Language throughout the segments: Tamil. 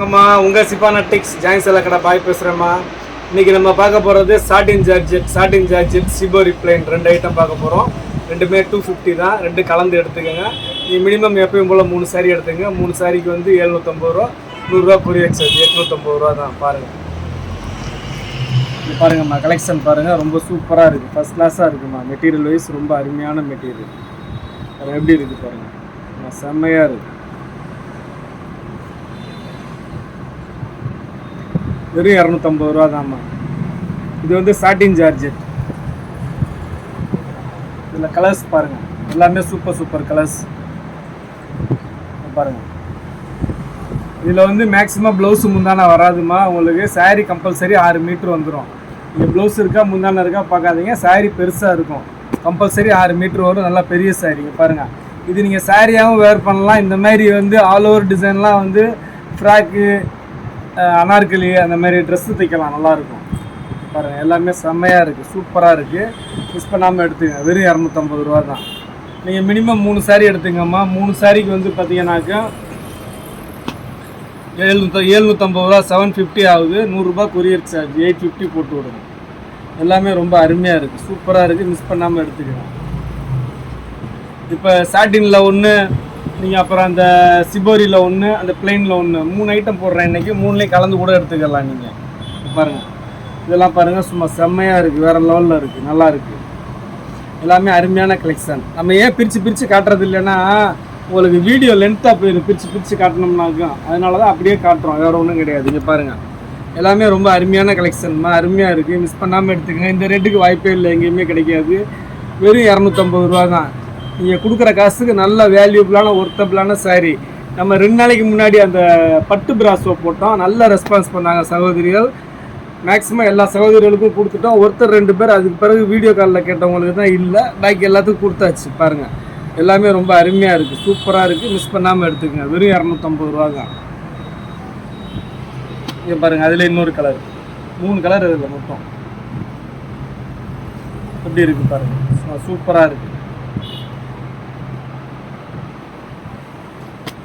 வணக்கம்மா உங்கள் சிப்பானா ஜாயின் செல்ல கடை. பாய் பேசுகிறேம்மா இன்றைக்கி நம்ம பார்க்க போகிறது சாட்டின் ஜார்ஜெட் சாட்டின் ஜார்ஜெட் சிபோ ரிப்ளைன் ரெண்டு ஐட்டம் பார்க்க போகிறோம் ரெண்டுமே டூ ஃபிஃப்டி தான். ரெண்டு கலந்து எடுத்துக்கோங்க. நீங்கள் மினிமம் எப்பயும் போல் மூணு சாரி எடுத்துங்க மூணு சாரிக்கு வந்து எழுநூற்றம்பது ரூபா. நூறுரூவா கொரியர் சார்ஜ் எட்நூற்றம்பது ரூபா தான். பாருங்கள் பாருங்கம்மா கலெக்ஷன் பாருங்கள் ரொம்ப சூப்பராக இருக்குது ஃபஸ்ட் கிளாஸாக இருக்குமா மெட்டீரியல் வைஸ் ரொம்ப அருமையான மெட்டீரியல் அது எப்படி இருக்குது பாருங்கள் செம்மையாக இருக்குது வெறும் இரநூத்தம்பது ரூபா தான்மா. இது வந்து சாட்டின் ஜார்ஜெட் இதில் கலர்ஸ் பாருங்கள் எல்லாமே சூப்பர் சூப்பர் கலர்ஸ் பாருங்கள் இதில் வந்து மேக்ஸிமம் ப்ளவுஸு முந்தான வராதுமா. உங்களுக்கு சாரீ கம்பல்சரி ஆறு மீட்ரு வந்துடும் நீங்கள் ப்ளவுஸ் இருக்கா முந்தான இருக்கா பார்க்காதீங்க. சாரீ பெருசாக இருக்கும். கம்பல்சரி ஆறு மீட்ரு வரும். நல்லா பெரிய சாரீங்க பாருங்கள் இது நீங்கள் சாரியாகவும் வேர் பண்ணலாம். இந்த மாதிரி வந்து ஆல் ஓவர் டிசைன்லாம் வந்து ஃப்ராக்கு அனார்கலி அந்த மாதிரி ட்ரெஸ்ஸு தைக்கலாம் நல்லாயிருக்கும். பாருங்கள் எல்லாமே செம்மையாக இருக்குது சூப்பராக இருக்குது மிஸ் பண்ணாமல் எடுத்துங்க வெறும் இரநூத்தம்பது ரூபா தான். நீங்கள் மினிமம் மூணு saree எடுத்துங்கம்மா. மூணு சாரிக்கு வந்து பார்த்தீங்கன்னாக்கா எழுநூத்த எழுநூற்றம்பது ரூபா செவன் ஃபிஃப்டி ஆகுது. நூறுரூபா கொரியர் சார்ஜ் எயிட் ஃபிஃப்டி போட்டு விடுங்க. எல்லாமே ரொம்ப அருமையாக இருக்குது சூப்பராக இருக்குது மிஸ் பண்ணாமல் எடுத்துக்கலாம். இப்போ சாட்டினில் ஒன்று நீங்கள் அப்புறம் அந்த சிபோரியில் ஒன்று அந்த பிளெயினில் ஒன்று மூணு ஐட்டம் போடுறேன் இன்றைக்கி மூணுலேயும் கலந்து கூட எடுத்துக்கலாம் நீங்கள் பாருங்கள் இதெல்லாம் பாருங்கள் சும்மா செம்மையாக இருக்குது வேறு லெவலில் இருக்குது நல்லா இருக்குது எல்லாமே அருமையான கலெக்ஷன் நம்ம ஏன் பிரித்து பிரித்து காட்டுறது இல்லைன்னா உங்களுக்கு வீடியோ லென்த்தாக போயிடும் பிரித்து பிரித்து காட்டணும்னாக்கும் அதனால தான் அப்படியே காட்டுறோம். வேறு ஒன்றும் கிடையாது. இங்கே பாருங்கள் எல்லாமே ரொம்ப அருமையான கலெக்ஷன்மா அருமையாக இருக்குது மிஸ் பண்ணாமல் எடுத்துக்கங்க. இந்த ரேட்டுக்கு வாய்ப்பே இல்லை. எங்கேயுமே கிடைக்காது. வெறும் இரநூத்தம்பது ரூபா தான் நீங்கள் கொடுக்குற காசுக்கு நல்ல வேல்யூபிளான ஒர்த்தபிளான சாரி நம்ம ரெண்டு நாளைக்கு முன்னாடி அந்த பட்டு பிராஸோ போட்டோம். நல்ல ரெஸ்பான்ஸ் பண்ணாங்க சகோதரிகள். மேக்ஸிமம் எல்லா சகோதரிகளுக்கும் கொடுத்துட்டோம். ஒருத்தர் ரெண்டு பேர் அதுக்கு பிறகு வீடியோ காலில் கேட்டவங்களுக்கு தான் இல்லை. பாக்கி எல்லாத்துக்கும் கொடுத்தாச்சு பாருங்கள் எல்லாமே ரொம்ப அருமையாக இருக்குது சூப்பராக இருக்குது மிஸ் பண்ணாமல் எடுத்துக்கங்க. வெறும் இரநூத்தம்பது ரூபா தான் இங்கே பாருங்கள் அதில் இன்னொரு கலர் மூணு கலர் இதில் மொத்தம். எப்படி இருக்குது பாருங்கள் சூப்பராக இருக்குது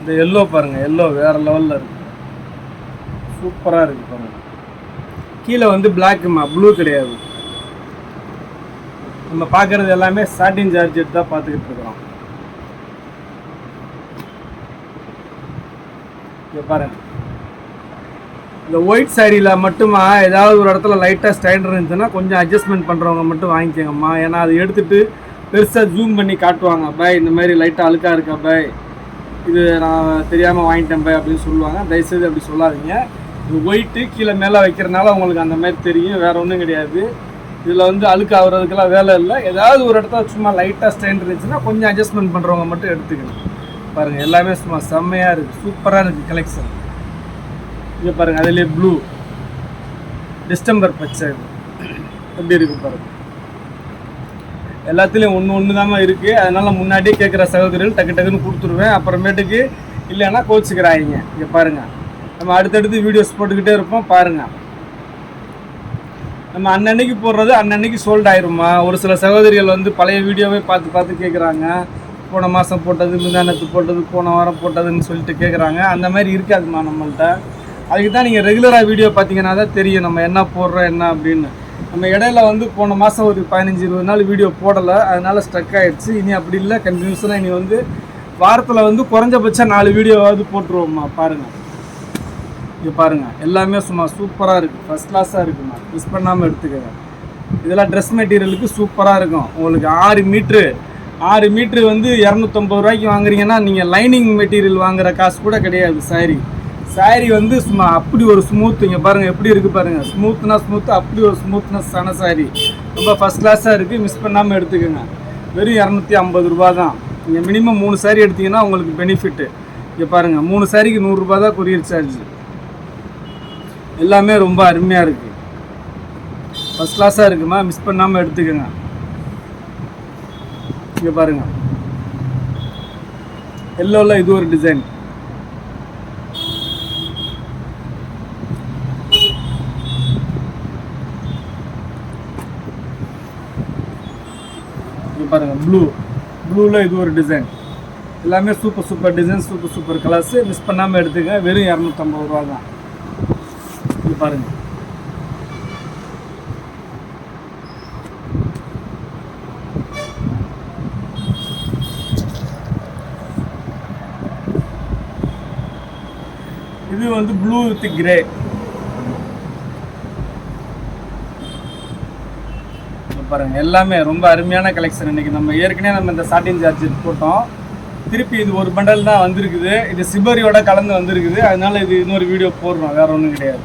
இந்த எல்லோ பாருங்கள் எல்லோ வேறு லெவலில் இருக்குது சூப்பராக இருக்குது பாருங்கள் கீழே வந்து பிளாக்குமா ப்ளூ கிடையாது. நம்ம பார்க்குறது எல்லாமே சாட்டின் ஜார்ஜெட் தான் பார்த்துக்கிட்டு இருக்கிறோம். இங்கே பாருங்கள் இந்த ஒயிட் சாரியில் மட்டுமா ஏதாவது ஒரு இடத்துல லைட்டாக ஸ்டைல் இருந்துச்சுன்னா கொஞ்சம் அட்ஜஸ்ட்மெண்ட் பண்ணுறவங்க மட்டும் வாங்கிக்கோங்கம்மா. ஏன்னா அதை எடுத்துட்டு பெருசாக ஜூம் பண்ணி காட்டுவாங்க. பாய் இந்த மாதிரி லைட்டாக அழுக்காக இருக்கா பாய்? இது நான் தெரியாமல் வாங்கிட்டேன் போய் அப்படின்னு சொல்லுவாங்க. தயவுசெய்து அப்படி சொல்லாதீங்க. இது ஒயிட்டு கீழே மேலே வைக்கிறனால உங்களுக்கு அந்த மாதிரி தெரியும். வேறு ஒன்றும் கிடையாது. இதில் வந்து அழுக்கு ஆகுறதுக்கெல்லாம் வேலை இல்லை. ஏதாவது ஒரு இடத்துல சும்மா லைட்டாக ஸ்டெயின் இருந்துச்சுன்னா கொஞ்சம் அட்ஜஸ்ட்மெண்ட் பண்ணுறவங்க மட்டும் எடுத்துக்கணும். பாருங்கள் எல்லாமே சும்மா செம்மையாக இருக்குது சூப்பராக இருக்குது கலெக்ஷன் இங்கே பாருங்கள் அதிலே ப்ளூ டிஸ்டம்பர் பச்சை. எப்படி இருக்குது பாருங்கள் எல்லாத்துலேயும் ஒன்று ஒன்று தான் இருக்குது அதனால் முன்னாடியே கேட்குற சகோதரிகள் டக்கு டக்குன்னு கொடுத்துருவேன். அப்புறமேட்டுக்கு இல்லைன்னா கோச்சிக்கிறாங்க இங்கே பாருங்கள் நம்ம அடுத்தடுத்து வீடியோஸ் போட்டுக்கிட்டே இருப்போம். பாருங்கள் நம்ம அன்னன்னைக்கு போடுறது அன்னன்னைக்கு சோல்ட் ஆயிருமா ஒரு சில சகோதரிகள் வந்து பழைய வீடியோவே பார்த்து பார்த்து கேட்குறாங்க போன மாதம் போட்டது முந்தானத்து போட்டது போன வாரம் போட்டதுன்னு சொல்லிட்டு கேட்குறாங்க அந்த மாதிரி இருக்காதுமா நம்மள்ட்ட. அதுக்கு தான் நீங்கள் ரெகுலராக வீடியோ பார்த்தீங்கன்னா தான் தெரியும் நம்ம என்ன போடுறோம் என்ன அப்படின்னு. நம்ம இடையில வந்து போன மாதம் ஒரு பதினஞ்சு இருபது நாள் வீடியோ போடலை. அதனால ஸ்ட்ரக் ஆயிடுச்சு. இனி அப்படி இல்லை கண்டினியூஸாக இனி வந்து வாரத்தில் வந்து குறைஞ்சபட்சம் நாலு வீடியோவாவது போட்டுருவோம்மா பாருங்கள் இங்கே பாருங்கள் எல்லாமே சும்மா சூப்பராக இருக்குது ஃபஸ்ட் கிளாஸாக இருக்குமா மிஸ் பண்ணாமல் எடுத்துக்கங்க. இதெல்லாம் ட்ரெஸ் மெட்டீரியலுக்கு சூப்பராக இருக்கும். உங்களுக்கு ஆறு மீட்ரு ஆறு மீட்ரு வந்து இரநூத்தம்பது ரூபாய்க்கு வாங்குறீங்கன்னா நீங்கள் லைனிங் மெட்டீரியல் வாங்குற காசு கூட கிடையாது சாரி சாரி வந்து சும்மா அப்படி ஒரு ஸ்மூத் இங்கே பாருங்கள் எப்படி இருக்குது பாருங்கள் ஸ்மூத்னா ஸ்மூத் அப்படி ஒரு ஸ்மூத்னஸ் ஆன சாரி ரொம்ப ஃபஸ்ட் கிளாஸாக இருக்குது மிஸ் பண்ணாமல் எடுத்துக்கோங்க. வெறும் இரநூத்தி ஐம்பது ரூபா தான் நீங்கள் மினிமம் மூணு சாரி எடுத்தீங்கன்னா உங்களுக்கு பெனிஃபிட்டு இங்கே பாருங்கள் மூணு சாரிக்கு நூறுரூபா தான் கொரியர் சார்ஜ் எல்லாமே ரொம்ப அருமையாக இருக்குது ஃபஸ்ட் கிளாஸாக இருக்குமா? மிஸ் பண்ணாமல் எடுத்துக்கோங்க. இங்கே பாருங்கள் எல்லோவில் இது ஒரு டிசைன் பாருங்கள் ப்ளூ ப்ளூவில் இது ஒரு டிசைன் எல்லாமே super super design super super colours miss பண்ணாமல் எடுத்துக்க வெறும் இரநூத்தம்பது ரூபா தான் இது பாருங்க. இது வந்து ப்ளூ வித் கிரே பாருங்கள் எல்லாமே ரொம்ப அருமையான கலெக்ஷன் இன்றைக்கி நம்ம ஏற்கனவே நம்ம இந்த சாட்டின் சார்ஜர் போட்டோம். திருப்பி இது ஒரு பண்டல் தான் வந்திருக்குது. இது சிபரியோட கலந்து வந்திருக்குது. அதனால இது இன்னொரு வீடியோ போடுறோம். வேறு ஒன்றும் கிடையாது.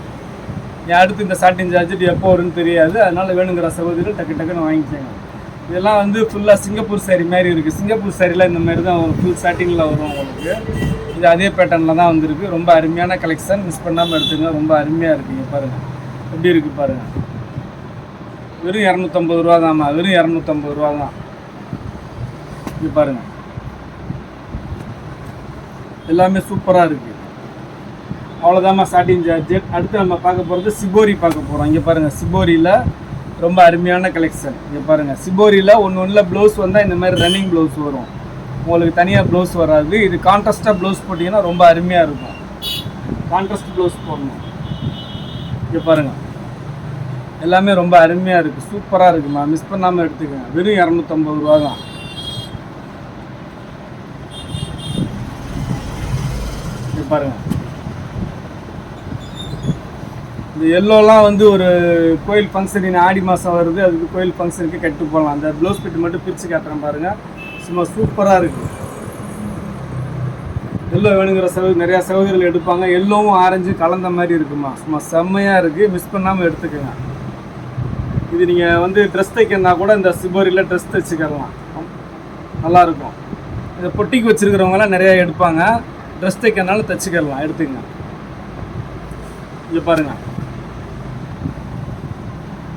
ஏன் அடுத்து இந்த சாட்டின் சார்ஜர் எப்போ வரும்னு தெரியாது. அதனால் வேணுங்கிற சகோதரிகள் டக்கு டக்குன்னு வாங்கிக்கோங்க. இதெல்லாம் வந்து ஃபுல்லாக சிங்கப்பூர் சேரீ மாதிரி இருக்குது சிங்கப்பூர் சாரியில் இந்த மாதிரி தான் ஃபுல் சாட்டிங்கில் வரும் உங்களுக்கு. இது அதே பேட்டர்னில் தான் வந்திருக்கு. ரொம்ப அருமையான கலெக்ஷன் மிஸ் பண்ணாமல் எடுத்துங்க ரொம்ப அருமையாக இருக்குங்க பாருங்கள் எப்படி இருக்குது பாருங்கள் வெறும் இரநூத்தம்பது ரூபா தான்மா வெறும் இரநூத்தம்பது ரூபா தான். இது பாருங்கள் எல்லாமே சூப்பராக இருக்குது அவ்வளோதாம்மா ஸ்டார்டிங் ஜார்ஜெட் அடுத்து நம்ம பார்க்க போகிறது சிபோரி பார்க்க போகிறோம் இங்கே பாருங்கள் சிபோரியில் ரொம்ப அருமையான கலெக்ஷன் இங்கே பாருங்கள் சிபோரியில் ஒன்று ஒன்றில் ப்ளவுஸ் வந்தால் இந்த மாதிரி ரன்னிங் ப்ளவுஸ் வரும். உங்களுக்கு தனியாக ப்ளவுஸ் வராது. இது கான்ட்ராஸ்டாக ப்ளவுஸ் போட்டிங்கன்னா ரொம்ப அருமையாக இருக்கும். கான்ட்ராஸ்ட் ப்ளவுஸ் போடணும். இங்கே பாருங்கள் எல்லாமே ரொம்ப அருமையாக இருக்குது சூப்பராக இருக்குமா மிஸ் பண்ணாமல் எடுத்துக்கங்க. வெறும் இரநூத்தம்பது ரூபா தான். பாருங்கள் பாருங்க. இந்த எல்லோலாம் வந்து ஒரு கோயில் ஃபங்க்ஷன் ஆடி மாதம் வருது. அதுக்கு கோயில் ஃபங்க்ஷனுக்கு கட்டு போகலாம் அந்த ப்ளவுஸ் பிட்டு மட்டும் பிரித்து காட்டுறேன் பாருங்க. சும்மா சூப்பராக இருக்கு. எல்லோ வேணுங்கிற சகோதரி நிறையா சகோதரிகள் எடுப்பாங்க. எல்லோவும் ஆரஞ்சு கலந்த மாதிரி இருக்குமா. சும்மா செம்மையாக இருக்குது மிஸ் பண்ணாமல் எடுத்துக்கோங்க. இது நீங்கள் வந்து ட்ரெஸ் தைக்கணுன்னா கூட இந்த சிபோரியில் ட்ரெஸ் தைச்சிக்கலாம் நல்லா இருக்கும் இதை பொட்டிக்கு வச்சுருக்கிறவங்களாம் நிறையா எடுப்பாங்க. ட்ரெஸ் தைக்கிறனால தைச்சிக்கலாம் எடுத்துக்கங்க இங்கே பாருங்க.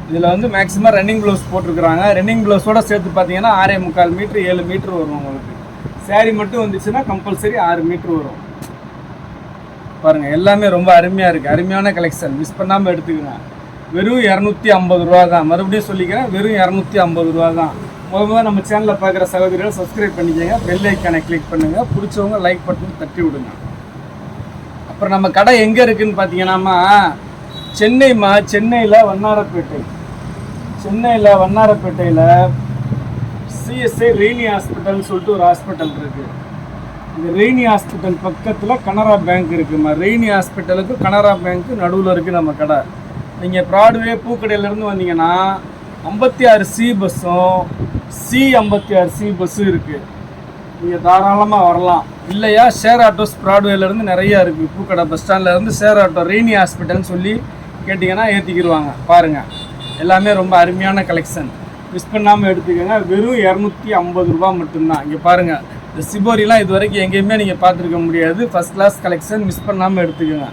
இதில் வந்து மேக்ஸிமம் ரன்னிங் ப்ளவுஸ் போட்டிருக்கிறாங்க. ரன்னிங் ப்ளவுஸோட சேர்த்து பார்த்தீங்கன்னா ஆறே முக்கால் மீட்ரு ஏழு மீட்ரு வரும் உங்களுக்கு. Saree மட்டும் வந்துச்சுன்னா கம்பல்சரி ஆறு மீட்ரு வரும். பாருங்கள் எல்லாமே ரொம்ப அருமையாக இருக்குது அருமையான கலெக்ஷன் மிஸ் பண்ணாமல் எடுத்துக்கோங்க. வெறும் இரநூத்தி ஐம்பது ரூபா தான். மறுபடியும் சொல்லிக்கிறேன் வெறும் இரநூத்தி ஐம்பது ரூபா தான். முத முதல்ல நம்ம சேனலில் பார்க்குற சகோதரிகள் சப்ஸ்கிரைப் பண்ணிக்கோங்க. பெல் ஐக்கானை கிளிக் பண்ணுங்கள் பிடிச்சவங்க லைக் பட்டன் தட்டி விடுங்க. அப்புறம் நம்ம கடை எங்கே இருக்குதுன்னு பார்த்தீங்கன்னாமா சென்னைமா சென்னையில் வண்ணாரப்பேட்டை. சென்னையில் வண்ணாரப்பேட்டையில் சிஎஸ்ஐ ரெய்னி ஹாஸ்பிட்டல்னு சொல்லிட்டு ஒரு ஹாஸ்பிட்டல் இருக்குது இந்த ரெய்னி ஹாஸ்பிட்டல் பக்கத்தில் கனரா பேங்க் இருக்குமா? ரெய்னி ஹாஸ்பிட்டலுக்கு கனரா பேங்க்கு நடுவில் இருக்குது நம்ம கடை. நீங்கள் ப்ராட்வே பூக்கடையிலேருந்து வந்தீங்கன்னா ஐம்பத்தி ஆறு சி பஸ்ஸும் சி ஐம்பத்தி ஆறு சி பஸ்ஸும் இருக்குது நீங்கள் தாராளமாக வரலாம். இல்லையா? ஷேர் ஆட்டோஸ் ப்ராட்வேலேருந்து நிறையா இருக்குது பூக்கடை பஸ் ஸ்டாண்ட்லேருந்து ஷேர் ஆட்டோ ரெய்னி ஹாஸ்பிட்டல்னு சொல்லி கேட்டிங்கன்னா ஏற்றிக்கிடுவாங்க பாருங்கள் எல்லாமே ரொம்ப அருமையான கலெக்ஷன் மிஸ் பண்ணாமல் எடுத்துக்கோங்க. வெறும் இரநூத்தி ஐம்பது ரூபா மட்டும்தான். இங்கே பாருங்கள் இந்த சிபோரிலாம் இது வரைக்கும் எங்கேயுமே நீங்கள் பார்த்துருக்க முடியாது. ஃபஸ்ட் கிளாஸ் கலெக்ஷன் மிஸ் பண்ணாமல் எடுத்துக்கோங்க.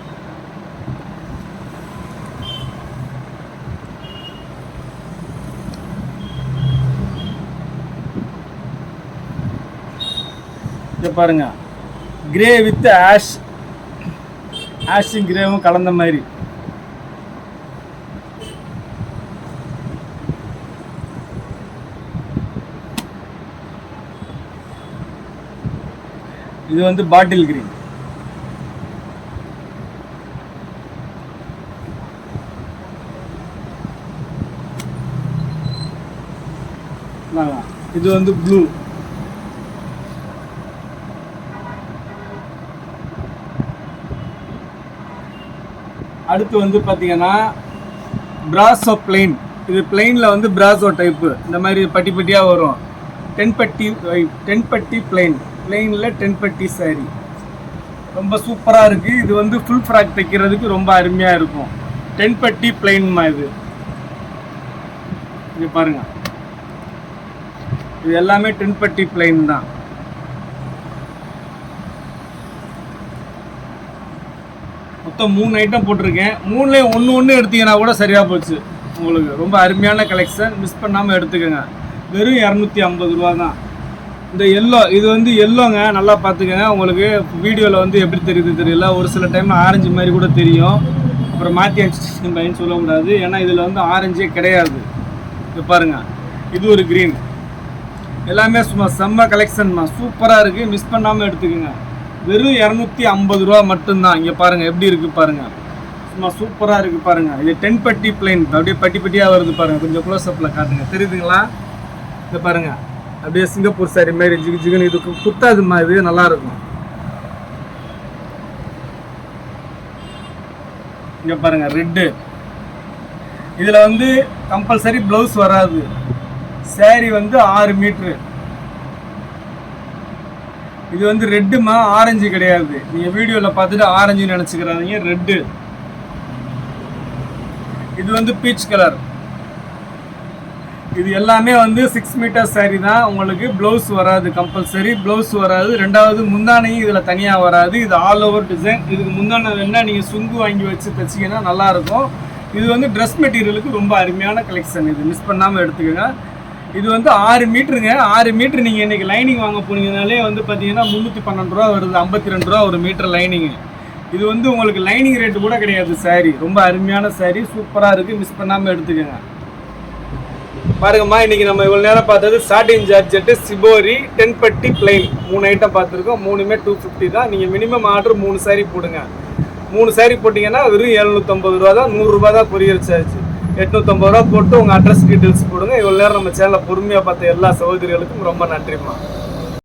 இது பாருங்க. கிரே வித் ஆஷ் ஆஷும் கிரேவும் கலந்த மாதிரி. இது வந்து பாட்டில் கிரீன் இது வந்து ப்ளூ அடுத்து வந்து பார்த்தீங்கன்னா பிராசோ பிளெயின் இது பிளெயினில் வந்து பிராசோ டைப்பு இந்த மாதிரி பட்டி பட்டியாக வரும். டென்பட்டி டென்பட்டி டென் பட்டி பிளெயின் பிளெயினில் டென் பட்டி ரொம்ப சூப்பராக இருக்குது இது வந்து ஃபுல் ஃப்ராக் தைக்கிறதுக்கு ரொம்ப அருமையாக இருக்கும். டென் பட்டி பிளெயின்மா இது. இது பாருங்கள் இது எல்லாமே டென்பட்டி பிளெயின் தான். மொத்தம் மூணு ஐட்டம் போட்டிருக்கேன். மூணுலேயும் ஒன்று ஒன்று எடுத்தீங்கன்னா கூட சரியாக போச்சு. உங்களுக்கு ரொம்ப அருமையான கலெக்ஷன் மிஸ் பண்ணாமல் எடுத்துக்கோங்க. வெறும் இரநூத்தி ஐம்பது ரூபா தான். இந்த எல்லோ இது வந்து எல்லோங்க நல்லா பார்த்துக்கோங்க. உங்களுக்கு வீடியோவில் வந்து எப்படி தெரியுது தெரியல. ஒரு சில டைம் ஆரஞ்சு மாதிரி கூட தெரியும். அப்புறம் மாற்றி அடிச்சு பையன் சொல்ல முடியாது ஏன்னா இதில் வந்து ஆரஞ்சே கிடையாது. இது பாருங்க. இது ஒரு க்ரீன் எல்லாமே சும்மா செம்ம கலெக்ஷன்மா சூப்பராக இருக்குது மிஸ் பண்ணாமல் எடுத்துக்கோங்க. வெறும் இரநூத்தி ஐம்பது ரூபா மட்டும்தான். இங்கே பாருங்கள் எப்படி இருக்குது பாருங்கள் சும்மா சூப்பராக இருக்குது பாருங்கள் இது டென் பட்டி பிளைன் அப்படியே பட்டி பட்டியாக வருது பாருங்கள் கொஞ்சம் குளோசப்பில் காட்டுங்க. தெரியுதுங்களா? இதை பாருங்கள் அப்படியே சிங்கப்பூர் சாரி மாதிரி ஜிகு ஜிகுன்னு இது கு- இது. நல்லா இருக்கும் இங்கே பாருங்கள் ரெட்டு இதில் வந்து கம்பல்சரி ப்ளவுஸ் வராது. saree வந்து ஆறு மீட்ரு இது வந்து ரெட்டுமா ஆரஞ்சு கிடையாது. நீங்கள் வீடியோவில் பார்த்துட்டு ஆரஞ்சு நினச்சிக்கிறாதீங்க ரெட்டு. இது வந்து பீச் கலர். இது எல்லாமே வந்து சிக்ஸ் மீட்டர் saree தான். உங்களுக்கு ப்ளவுஸ் வராது கம்பல்சரி ப்ளவுஸ் வராது. ரெண்டாவது முந்தானையும் இதில் தனியாக வராது. இது ஆல் ஓவர் டிசைன் இதுக்கு முந்தானை வேணால் நீங்கள் சுங்கு வாங்கி வச்சு தைச்சிங்கன்னா நல்லாயிருக்கும் இது வந்து ட்ரெஸ் மெட்டீரியலுக்கு ரொம்ப அருமையான கலெக்ஷன் இது. மிஸ் பண்ணாமல் எடுத்துக்கோங்க. இது வந்து ஆறு மீட்டருங்க. ஆறு மீட்ரு நீங்கள் இன்றைக்கி லைனிங் வாங்க போனீங்கனாலே வந்து பார்த்தீங்கன்னா முந்நூற்றி பன்னெண்டு ரூபா வருது. ஐம்பத்தி ரெண்டு ரூபா ஒரு மீட்டர் லைனிங்கு இது வந்து உங்களுக்கு லைனிங் ரேட்டு கூட கிடையாது saree. ரொம்ப அருமையான saree. சூப்பராக இருக்குது மிஸ் பண்ணாமல் எடுத்துக்கோங்க. பாருங்கம்மா இன்றைக்கி நம்ம இவ்வளோ நேரம் பார்த்தது சாட்டின் ஜார்ஜெட்டு சிபோரி டென் பட்டி பிளைன் மூணு ஐட்டம் பார்த்துருக்கோம். மூணுமே டூ ஃபிஃப்டி தான். நீங்கள் மினிமம் ஆர்டர் மூணு saree போடுங்க. மூணு saree போட்டிங்கன்னா வெறும் எழுநூற்றம்பது ரூபா தான் நூறுரூபா தான் கொரியர் சார்ஜ் எட்நூற்றம்பது ரூபா போட்டு உங்கள் அட்ரஸ் டீட்டெயில்ஸ் போடுங்க. இவ்வளோ நேரம் நம்ம சேனலை பொறுமையாக பார்த்த எல்லா சகோதரிகளுக்கும் ரொம்ப நன்றிம்மா.